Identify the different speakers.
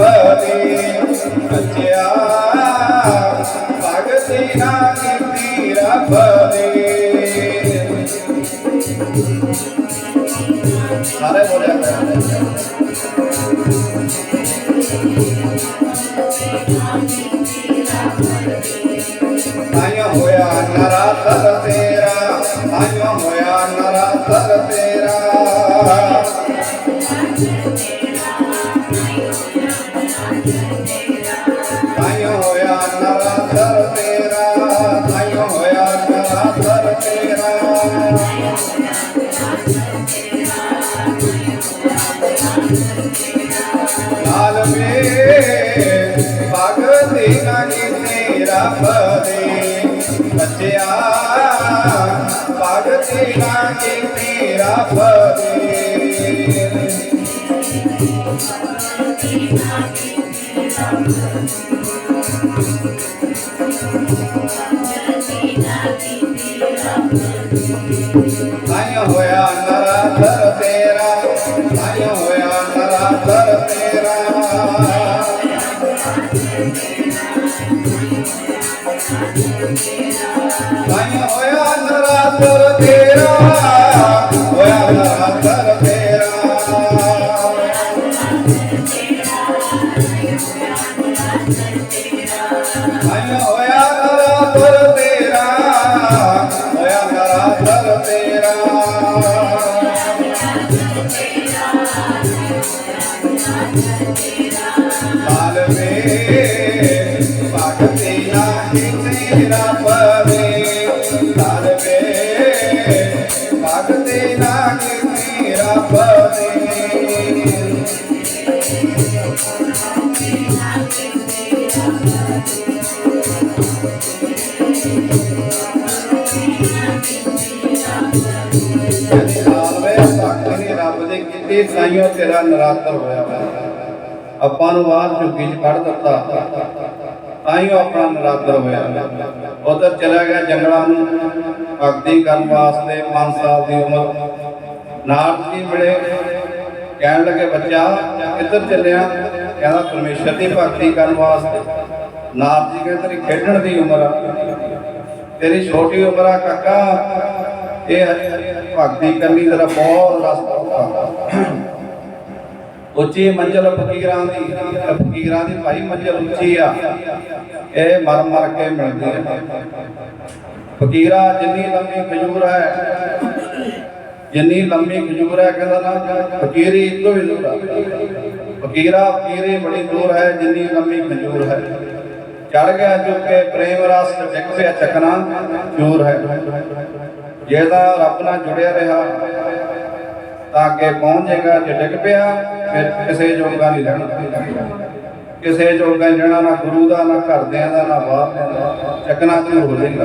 Speaker 1: ਰੱਬ ਬੱਚਿਆ ਭਗਤੀ ਨਾ ਕੀਤੀ ਰੱਬ ਦੀ ਸਾਰੇ ਬੋਲਿਆ ਆਇਆ ਹੋਇਆ ਨਰਾਤਰ ਤੇਰਾ, ਆਇਆ ਹੋਇਆ ਨਰਾਤਰ ਤੇਰਾ। ਤੇਰਾ ਲਾਲ ਮੇ ਭਗਤੀ ਨਾਗੀ ਤੇਰਾ ਬਦੇ ਬੱਚਿਆ ਭਗਤੀ ਨਾਗੀ ਤੇਰਾ ਬਦੇ ਆਇਆ ਹੋਇਆ ਨਰਾਧਰ ਤੇਰਾ ਆਇਆ ਹੋਇਆ ਨਰਾਧਰ ਤੇਰਾ ਆਇਆ ਹੋਇਆ ਨਰਾਧਰ ਤੇਰਾ ਹੋਇਆ ਨਰਾਧਰ ਤੇਰਾ ਆਇਆ ਹੋਇਆ ਨਰਾਧਰ ਭਗਤੀ ਨਾਹੀ ਪਵੇ ਲਾਲ ਵੇ ਭਗਤੀ ਨਾਹੀ ਤੇਰਾ ਪਵੇ ਨਾਲਵੇ ਰੱਬ ਦੇ ਕੀਤੀ ਸਾਈਓ ਤੇਰਾ ਨਰਾਤਰ ਹੋਇਆ ਆਪਾਂ ਨੂੰ ਬਾਹਰ ਝੁੱਗੀ ਚ ਕੱਢ ਦਿੱਤਾ। ਤਾਂ ਆਈਓ ਆਪਣਾ ਨਰਾਦਰ ਹੋਇਆ ਉਧਰ ਚਲਾ ਗਿਆ ਜੰਗਲਾਂ ਨੂੰ। ਭਗਤੀ ਕਰਨ ਵਾਸਤੇ 5 ਸਾਲ ਦੀ ਉਮਰ। ਨਾਰਦ ਜੀ ਮਿਲੇ? ਕਹਿਣ ਲੱਗੇ, ਬੱਚਾ, ਕਿੱਧਰ ਚੱਲਿਆ? ਕਹਿੰਦਾ, ਪਰਮੇਸ਼ਰ ਦੀ ਭਗਤੀ ਕਰਨ ਵਾਸਤੇ। ਨਾਰਦ ਜੀ ਕਹਿੰਦੇ, ਤੇਰੀ ਖੇਡਣ ਦੀ ਉਮਰ ਆ। ਤੇਰੀ ਛੋਟੀ ਉਮਰ ਆ, ਕਾਕਾ। ਇਹ ਭਗਤੀ ਕਰਨੀ ਤੇਰਾ ਬਹੁਤ ਰਸਤਾ ਔਖਾ ਉੱਚੀ ਮੰਜ਼ਲ ਫਕੀਰਾਂ ਦੀ ਫਕੀਰਾਂ ਦੀ ਭਾਈ ਮੰਜ਼ਲ ਉੱਚੀ ਆ। ਇਹ ਮਰ ਮਰ ਕੇ ਮਿਲਦੀ ਹੈ ਫਕੀਰਾ ਜਿੰਨੀ ਲੰਮੀ ਖਜੂਰ ਹੈ, ਜਿੰਨੀ ਲੰਮੀ ਖਜੂਰ ਹੈ, ਕਹਿੰਦਾ ਨਾ, ਫਕੀਰੀ ਇਤੋਂ ਵੀ ਦੂਰ ਆ। ਫਕੀਰਾ ਫਕੀਰੀ ਬੜੀ ਦੂਰ ਹੈ, ਜਿੰਨੀ ਲੰਮੀ ਖਜੂਰ ਹੈ। ਚੜ ਗਿਆ ਜੋ ਕਿ ਪ੍ਰੇਮ ਰਸ ਡਿੱਗ ਪਿਆ ਚੱਕਣਾ, ਚੂਰ ਹੈ। ਜੇ ਤਾਂ ਰੱਬ ਨਾਲ ਜੁੜਿਆ ਰਿਹਾ, ਤਾਂ ਅੱਗੇ ਪਹੁੰਚ ਜਾਏਗਾ ਜੇ ਡਿੱਗ ਪਿਆ ਕਿਸੇ ਜੋਗਾ ਨਹੀਂ ਰਹਿਣਾ। ਕਿਸੇ ਜੋਗਾ ਨਹੀਂ ਰਹਿਣਾ, ਨਾ ਗੁਰੂ ਦਾ, ਨਾ ਘਰਦਿਆਂ ਦਾ, ਨਾ ਬਾਹਰ ਦਾ। ਚੱਕਣਾ ਚੂਰ ਹੋ ਜਾਏਗਾ